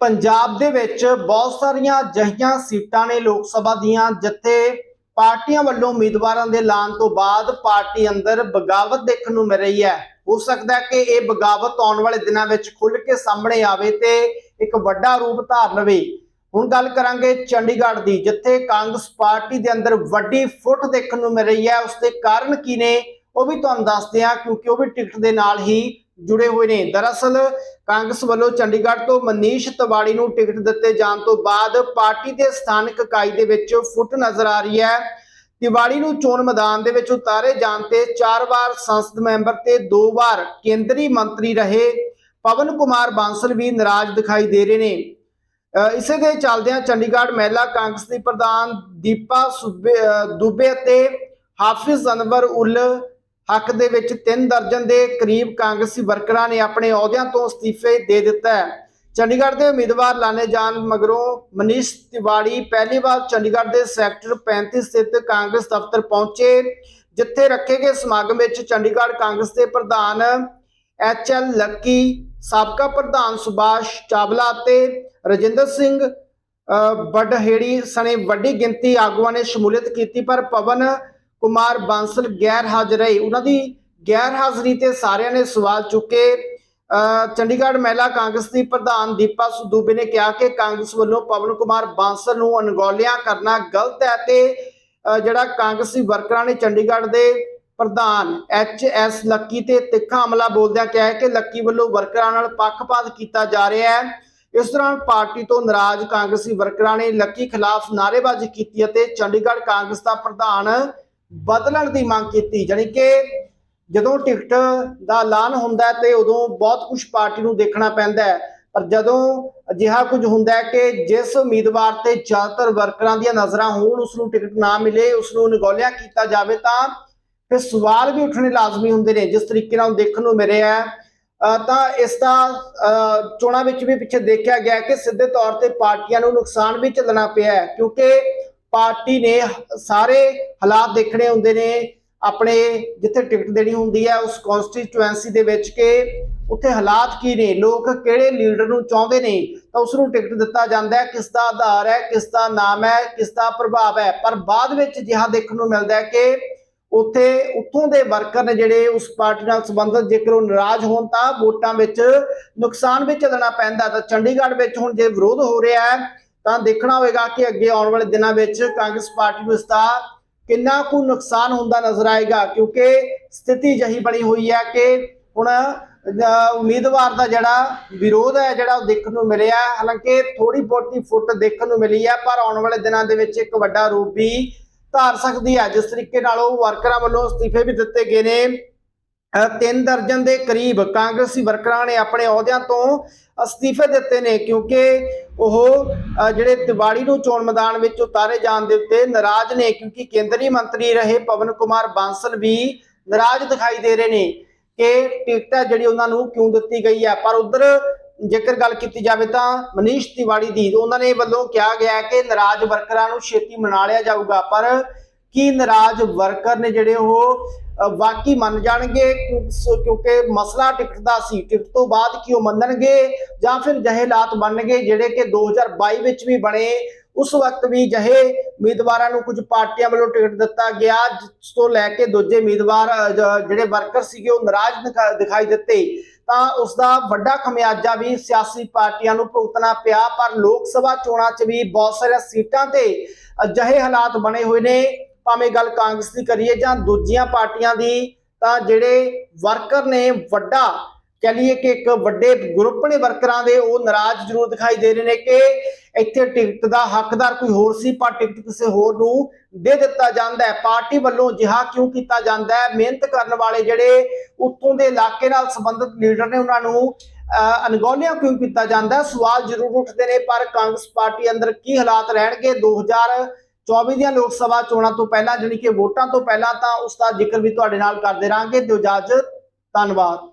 ਪੰਜਾਬ ਦੇ ਵਿੱਚ ਬਹੁਤ ਸਾਰੀਆਂ ਅਜਿਹੀਆਂ ਸੀਟਾਂ ਨੇ ਲੋਕ ਸਭਾ ਦੀਆਂ, ਜਿੱਥੇ ਪਾਰਟੀਆਂ ਵੱਲੋਂ ਉਮੀਦਵਾਰਾਂ ਦੇ ਐਲਾਨ ਤੋਂ ਬਾਅਦ ਪਾਰਟੀ ਅੰਦਰ ਬਗਾਵਤ ਦੇਖਣ ਨੂੰ ਮਿਲ ਰਹੀ ਹੈ। ਹੋ ਸਕਦਾ ਕਿ ਇਹ ਬਗਾਵਤ ਆਉਣ ਵਾਲੇ ਦਿਨਾਂ ਵਿੱਚ ਖੁੱਲ ਕੇ ਸਾਹਮਣੇ ਆਵੇ ਤੇ ਇੱਕ ਵੱਡਾ ਰੂਪ ਧਾਰ ਲਵੇ ਹੁਣ ਗੱਲ ਕਰਾਂਗੇ ਚੰਡੀਗੜ੍ਹ ਦੀ, ਜਿੱਥੇ ਕਾਂਗਰਸ ਪਾਰਟੀ ਦੇ ਅੰਦਰ ਵੱਡੀ ਫੁੱਟ ਦੇਖਣ ਨੂੰ ਮਿਲ ਰਹੀ ਹੈ। ਉਸ ਦੇ ਕਾਰਨ ਕੀ ਨੇ ਉਹ ਵੀ ਤੁਹਾਨੂੰ ਦੱਸਦੇ ਹਾਂ, ਕਿਉਂਕਿ ਉਹ ਵੀ ਟਿਕਟ ਦੇ ਨਾਲ ਹੀ ਜੁੜੇ ਹੋਏ ਨੇ। ਦਰਅਸਲ ਕਾਂਗਰਸ ਵੱਲੋਂ ਚੰਡੀਗੜ੍ਹ ਤੋਂ ਮਨੀਸ਼ ਤਿਵਾੜੀ ਨੂੰ ਟਿਕਟ ਦਿੱਤੇ ਜਾਣ ਤੋਂ ਬਾਅਦ ਪਾਰਟੀ ਦੇ ਸਥਾਨਕ ਇਕਾਈ ਦੇ ਵਿੱਚ ਫੁੱਟ ਨਜ਼ਰ ਆ ਰਹੀ ਹੈ। ਤਿਵਾੜੀ ਨੂੰ ਚੋਣ ਮੈਦਾਨ ਦੇ ਵਿੱਚ ਉਤਾਰੇ ਜਾਣ ਤੇ ਚਾਰ ਵਾਰ ਸੰਸਦ ਮੈਂਬਰ ਤੇ ਦੋ ਵਾਰ ਕੇਂਦਰੀ ਮੰਤਰੀ ਰਹੇ। ਪਵਨ ਕੁਮਾਰ ਬਾਂਸਲ ਵੀ ਨਾਰਾਜ਼ ਦਿਖਾਈ ਦੇ ਰਹੇ ਨੇ। ਅ, ਇਸੇ ਦੇ ਚੱਲਦਿਆਂ ਚੰਡੀਗੜ੍ਹ ਮਹਿਲਾ ਕਾਂਗਰਸ ਦੀ ਪ੍ਰਧਾਨ ਦੀਪਾ ਸੁਬੇ ਦੁਬੇ ਅਤੇ ਹਾਫਿਜ਼ ਅਨਵਰ ਉਲ ਹੱਕ ਦੇ ਵਿੱਚ ਤਿੰਨ ਦਰਜਨ ਦੇ ਕਰੀਬ ਕਾਂਗਰਸੀ ਵਰਕਰਾਂ ਨੇ ਆਪਣੇ ਅਹੁਦਿਆਂ ਤੋਂ ਅਸਤੀਫੇ ਦੇ ਦਿੱਤਾ ਹੈ। ਚੰਡੀਗੜ੍ਹ ਦੇ ਉਮੀਦਵਾਰ ਲਾਣੇ ਜਾਣ ਮਗਰੋਂ ਮਨੀਸ਼ ਤਿਵਾੜੀ ਪਹਿਲੀ ਵਾਰ ਚੰਡੀਗੜ੍ਹ ਦੇ ਸੈਕਟਰ 35 ਸਥਿਤ ਕਾਂਗਰਸ ਦਫ਼ਤਰ ਪਹੁੰਚੇ ਜਿੱਥੇ ਰੱਖੇ ਗਏ ਸਮਾਗਮ ਵਿੱਚ ਚੰਡੀਗੜ੍ਹ ਕਾਂਗਰਸ ਦੇ ਪ੍ਰਧਾਨ ਐਚ ਐਲ ਲੱਕੀ ਸਾਬਕਾ ਪ੍ਰਧਾਨ ਸੁਭਾਸ਼ ਚਾਵਲਾ ਅਤੇ ਰਜਿੰਦਰ ਸਿੰਘ ਅ, ਬਡਹੇੜੀ ਸਣੇ ਵੱਡੀ ਗਿਣਤੀ ਆਗੂਆਂ ਨੇ ਸ਼ਮੂਲੀਅਤ ਕੀਤੀ ਪਰ ਪਵਨ ਕੁਮਾਰ ਬਾਂਸਲ ਗੈਰ ਹਾਜ਼ਰ ਰਹੇ ਉਹਨਾਂ ਦੀ ਗੈਰ ਹਾਜ਼ਰੀ ਤੇ ਸਾਰਿਆਂ ਨੇ ਸਵਾਲ ਚੁੱਕੇ। ਅ, ਚੰਡੀਗੜ੍ਹ ਮਹਿਲਾ ਕਾਂਗਰਸ ਦੀ ਪ੍ਰਧਾਨ ਦੀਪਾ ਸੁਦੂਬੇ ਨੇ ਕਿਹਾ ਕਿ ਕਾਂਗਰਸ ਵੱਲੋਂ ਪਵਨ ਕੁਮਾਰ ਬਾਂਸਲ ਨੂੰ ਅਣਗੌਲਿਆਂ ਕਰਨਾ ਗਲਤ ਹੈ ਤੇ ਜਿਹੜਾ ਕਾਂਗਰਸੀ ਵਰਕਰਾਂ ਨੇ ਚੰਡੀਗੜ੍ਹ ਦੇ ਪ੍ਰਧਾਨ ਐਚ ਐਸ ਲੱਕੀ ਤੇ ਤਿੱਖਾ ਹਮਲਾ ਬੋਲਦਿਆਂ ਕਿਹਾ ਕਿ ਲੱਕੀ ਵੱਲੋਂ ਵਰਕਰਾਂ ਨਾਲ ਪੱਖਪਾਤ ਕੀਤਾ ਜਾ ਰਿਹਾ ਹੈ। ਇਸ ਦੌਰਾਨ ਪਾਰਟੀ ਤੋਂ ਨਾਰਾਜ਼ ਕਾਂਗਰਸੀ ਵਰਕਰਾਂ ਨੇ ਲੱਕੀ ਖਿਲਾਫ ਨਾਅਰੇਬਾਜ਼ੀ ਕੀਤੀ ਅਤੇ ਚੰਡੀਗੜ੍ਹ ਕਾਂਗਰਸ ਦਾ ਪ੍ਰਧਾਨ ਬਦਲਣ ਦੀ ਮੰਗ ਕੀਤੀ, ਜਾਣੀ ਕਿ ਜਦੋਂ ਟਿਕਟ ਦਾ ਐਲਾਨ ਹੁੰਦਾ ਤੇ ਉਦੋਂ ਬਹੁਤ ਕੁਝ ਪਾਰਟੀ ਨੂੰ ਦੇਖਣਾ ਪੈਂਦਾ ਹੈ। ਪਰ ਜਦੋਂ ਅਜਿਹਾ ਕੁਝ ਹੁੰਦਾ ਹੈ ਕਿ ਜਿਸ ਉਮੀਦਵਾਰ ਤੇ ਜ਼ਿਆਦਾਤਰ ਵਰਕਰਾਂ ਦੀਆਂ ਨਜ਼ਰਾਂ ਹੋਣ, ਉਸ ਨੂੰ ਟਿਕਟ ਨਾ ਮਿਲੇ, ਉਸ ਨੂੰ ਨਿਗੋਲਿਆ ਕੀਤਾ ਜਾਵੇ, ਤਾਂ ਫਿਰ ਸਵਾਲ ਵੀ ਉੱਠਣੇ ਲਾਜ਼ਮੀ ਹੁੰਦੇ ਨੇ। ਜਿਸ ਤਰੀਕੇ ਨਾਲ ਦੇਖਣ ਨੂੰ ਮਿਲਿਆ ਹੈ ਤਾਂ ਇਸ ਦਾ ਚੋਣਾਂ ਵਿੱਚ ਵੀ ਪਿੱਛੇ ਦੇਖਿਆ ਗਿਆ ਕਿ ਸਿੱਧੇ ਤੌਰ ਤੇ ਪਾਰਟੀਆਂ ਨੂੰ ਨੁਕਸਾਨ ਵੀ ਝੱਲਣਾ ਪਿਆ ਹੈ, ਕਿਉਂਕਿ ਪਾਰਟੀ ਨੇ ਸਾਰੇ ਹਾਲਾਤ ਦੇਖਣੇ ਹੁੰਦੇ ਨੇ, ਆਪਣੇ ਜਿੱਥੇ ਟਿਕਟ ਦੇਣੀ ਹੁੰਦੀ ਹੈ, ਉਸ ਕਨਸਟੀਚੁਐਂਸੀ ਦੇ ਵਿੱਚ ਕਿ ਉੱਥੇ ਹਾਲਾਤ ਕੀ ਨੇ, ਲੋਕ ਕਿਹੜੇ ਲੀਡਰ ਨੂੰ ਚਾਹੁੰਦੇ ਨੇ, ਤਾਂ ਉਸ ਨੂੰ ਟਿਕਟ ਦਿੱਤਾ ਜਾਂਦਾ ਹੈ, ਕਿਸ ਦਾ ਆਧਾਰ ਹੈ, ਕਿਸ ਦਾ ਨਾਮ ਹੈ, ਕਿਸ ਦਾ ਪ੍ਰਭਾਵ ਹੈ। ਪਰ ਬਾਅਦ ਵਿੱਚ ਜਿਹਾ ਦੇਖਣ ਨੂੰ ਮਿਲਦਾ ਹੈ ਕਿ ਉੱਥੇ ਉੱਥੋਂ ਦੇ ਵਰਕਰ ਨੇ ਜਿਹੜੇ ਉਸ ਪਾਰਟੀ ਨਾਲ ਸੰਬੰਧਿਤ, ਜੇਕਰ ਉਹ ਨਾਰਾਜ਼ ਹੋਣ ਤਾਂ ਵੋਟਾਂ ਵਿੱਚ ਨੁਕਸਾਨ ਵੀ ਝੱਲਣਾ ਪੈਂਦਾ ਤਾਂ ਚੰਡੀਗੜ੍ਹ ਵਿੱਚ ਹੁਣ ਜੇ ਵਿਰੋਧ ਹੋ ਰਿਹਾ ਹੈ ਤਾਂ ਦੇਖਣਾ ਹੋਵੇਗਾ ਕਿ ਅੱਗੇ ਆਉਣ ਵਾਲੇ ਦਿਨਾਂ ਵਿੱਚ ਕਾਂਗਰਸ ਪਾਰਟੀ ਨੂੰ ਇਸ ਦਾ ਕਿੰਨਾ ਕੁ ਨੁਕਸਾਨ ਹੁੰਦਾ ਨਜ਼ਰ ਆਏਗਾ, ਕਿਉਂਕਿ ਸਥਿਤੀ ਜਹੀ ਬਣੀ ਹੋਈ ਹੈ ਕਿ ਹੁਣ ਉਮੀਦਵਾਰ ਦਾ ਜਿਹੜਾ ਵਿਰੋਧ ਹੈ, ਜਿਹੜਾ ਉਹ ਦੇਖਣ ਨੂੰ ਮਿਲਿਆ ਹਾਲਾਂਕਿ ਥੋੜੀ ਬਹੁਤੀ ਫੁੱਟ ਦੇਖਣ ਨੂੰ ਮਿਲੀ ਹੈ, ਪਰ ਆਉਣ ਵਾਲੇ ਦਿਨਾਂ ਦੇ ਵਿੱਚ ਇੱਕ ਵੱਡਾ ਰੂਪ ਵੀ ਧਾਰ ਸਕਦੀ ਹੈ। ਜਿਸ ਤਰੀਕੇ ਨਾਲ ਉਹ ਵਰਕਰਾਂ ਵੱਲੋਂ ਅਸਤੀਫੇ ਵੀ ਦਿੱਤੇ ਗਏ ਨੇ। ਤਿੰਨ ਦਰਜਨ ਦੇ ਕਰੀਬ ਕਾਂਗਰਸੀ ਵਰਕਰਾਂ ਨੇ ਆਪਣੇ ਅਹੁਦਿਆਂ ਤੋਂ ਅਸਤੀਫੇ ਦਿੱਤੇ ਨੇ ਕਿਉਂਕਿ ਉਹ ਜਿਹੜੇ ਤਿਵਾੜੀ ਨੂੰ ਚੋਣ ਮੈਦਾਨ ਵਿੱਚ ਉਤਾਰੇ ਜਾਣ ਦੇ ਉੱਤੇ ਨਾਰਾਜ਼ ਨੇ ਕਿਉਂਕਿ ਕੇਂਦਰੀ ਮੰਤਰੀ ਰਹੇ ਪਵਨ ਕੁਮਾਰ ਬਾਂਸਲ ਵੀ ਨਾਰਾਜ਼ ਦਿਖਾਈ ਦੇ ਰਹੇ ਨੇ ਕਿ ਟਿਕਟ ਜਿਹੜੀ ਉਹਨਾਂ ਨੂੰ ਕਿਉਂ ਦਿੱਤੀ ਗਈ ਹੈ। ਪਰ ਉਧਰ ਜੇਕਰ ਗੱਲ ਕੀਤੀ ਜਾਵੇ ਤਾਂ ਮਨੀਸ਼ ਤਿਵਾੜੀ ਦੀ, ਉਹਨਾਂ ਨੇ ਵੱਲੋਂ ਕਿਹਾ ਗਿਆ ਕਿ ਨਾਰਾਜ਼ ਵਰਕਰਾਂ ਨੂੰ ਛੇਤੀ ਮਨਾ ਲਿਆ ਜਾਊਗਾ। ਪਰ ਕੀ ਨਾਰਾਜ਼ ਵਰਕਰ ਨੇ ਜਿਹੜੇ ਉਹ ਅ, ਮੰਨ ਜਾਣਗੇ ਕਿਉਂਕਿ ਮਸਲਾ ਟਿਕਟ ਦਾ ਸੀ ਟਿਕਟ ਤੋਂ ਬਾਅਦ ਕੀ ਉਹ ਮੰਨਣਗੇ ਜਾਂ ਫਿਰ ਜਹੇ ਹਾਲਾਤ ਬਣਨਗੇ ਜਿਹੜੇ ਕਿ 2022 ਵਿੱਚ ਵੀ ਬਣੇ ਉਸ ਵਕਤ ਵੀ ਜਹੇ ਉਮੀਦਵਾਰਾਂ ਨੂੰ ਕੁਝ ਪਾਰਟੀਆਂ ਵੱਲੋਂ ਟਿਕਟ ਦਿੱਤਾ ਗਿਆ ਜਿਸ ਤੋਂ ਲੈ ਕੇ ਦੂਜੇ ਉਮੀਦਵਾਰ ਜਿਹੜੇ ਵਰਕਰ ਸੀਗੇ ਉਹ ਨਾਰਾਜ਼ ਦਿਖਾ- ਦਿਖਾਈ ਦਿੱਤੇ। ਤਾਂ ਉਸ ਦਾ ਵੱਡਾ ਖਮਿਆਜਾ ਵੀ ਸਿਆਸੀ ਪਾਰਟੀਆਂ ਨੂੰ ਭੁਗਤਣਾ ਪਿਆ ਪਰ ਲੋਕ ਸਭਾ ਚੋਣਾਂ 'ਚ ਵੀ ਬਹੁਤ ਸਾਰੀਆਂ ਸੀਟਾਂ ਤੇ ਅਜਿਹੇ ਹਾਲਾਤ ਬਣੇ ਹੋਏ ਨੇ। ਭਾਵੇਂ ਗੱਲ ਕਾਂਗਰਸ ਦੀ ਕਰੀਏ ਜਾਂ ਦੂਜੀਆਂ ਪਾਰਟੀਆਂ ਦੀ ਤਾਂ ਜਿਹੜੇ ਵਰਕਰ ਨੇ ਵੱਡਾ ਕਹ ਲਈਏ ਕਿ ਇੱਕ ਵੱਡੇ ਗਰੁੱਪ ਨੇ ਵਰਕਰਾਂ ਦੇ ਉਹ ਨਾਰਾਜ਼ ਜ਼ਰੂਰ ਦਿਖਾਈ ਦੇ ਰਹੇ ਨੇ ਕਿ ਇੱਥੇ ਟਿਕਟ ਦਾ ਹੱਕਦਾਰ ਕੋਈ ਹੋਰ ਸੀ ਪਰ ਟਿਕਟ ਕਿਸੇ ਹੋਰ ਨੂੰ ਦੇ ਦਿੱਤਾ ਜਾਂਦਾ ਹੈ। ਪਾਰਟੀ ਵੱਲੋਂ ਜਿਹਾ ਕਿਉਂ ਕੀਤਾ ਜਾਂਦਾ ਹੈ? ਮਿਹਨਤ ਕਰਨ ਵਾਲੇ ਜਿਹੜੇ ਉੱਥੋਂ ਦੇ ਇਲਾਕੇ ਨਾਲ ਸੰਬੰਧਿਤ ਲੀਡਰ ਨੇ ਉਹਨਾਂ ਨੂੰ ਅਹ, ਅਣਗੌਲਿਆਂ ਕਿਉਂ ਕੀਤਾ ਜਾਂਦਾ ਸਵਾਲ ਜ਼ਰੂਰ ਉੱਠਦੇ ਨੇ ਪਰ ਕਾਂਗਰਸ ਪਾਰਟੀ ਅੰਦਰ ਕੀ ਹਾਲਾਤ ਰਹਿਣਗੇ? 2024 ਦੀਆਂ ਲੋਕ ਸਭਾ ਚੋਣਾਂ ਤੋਂ ਪਹਿਲਾਂ, ਜਾਣੀ ਕਿ ਵੋਟਾਂ ਤੋਂ ਪਹਿਲਾਂ ਤਾਂ ਉਸ ਦਾ ਜ਼ਿਕਰ ਵੀ ਤੁਹਾਡੇ ਨਾਲ ਕਰਦੇ ਰਾਂਗੇ। ਦਿਓ ਇਜਾਜ਼ਤ। ਧੰਨਵਾਦ।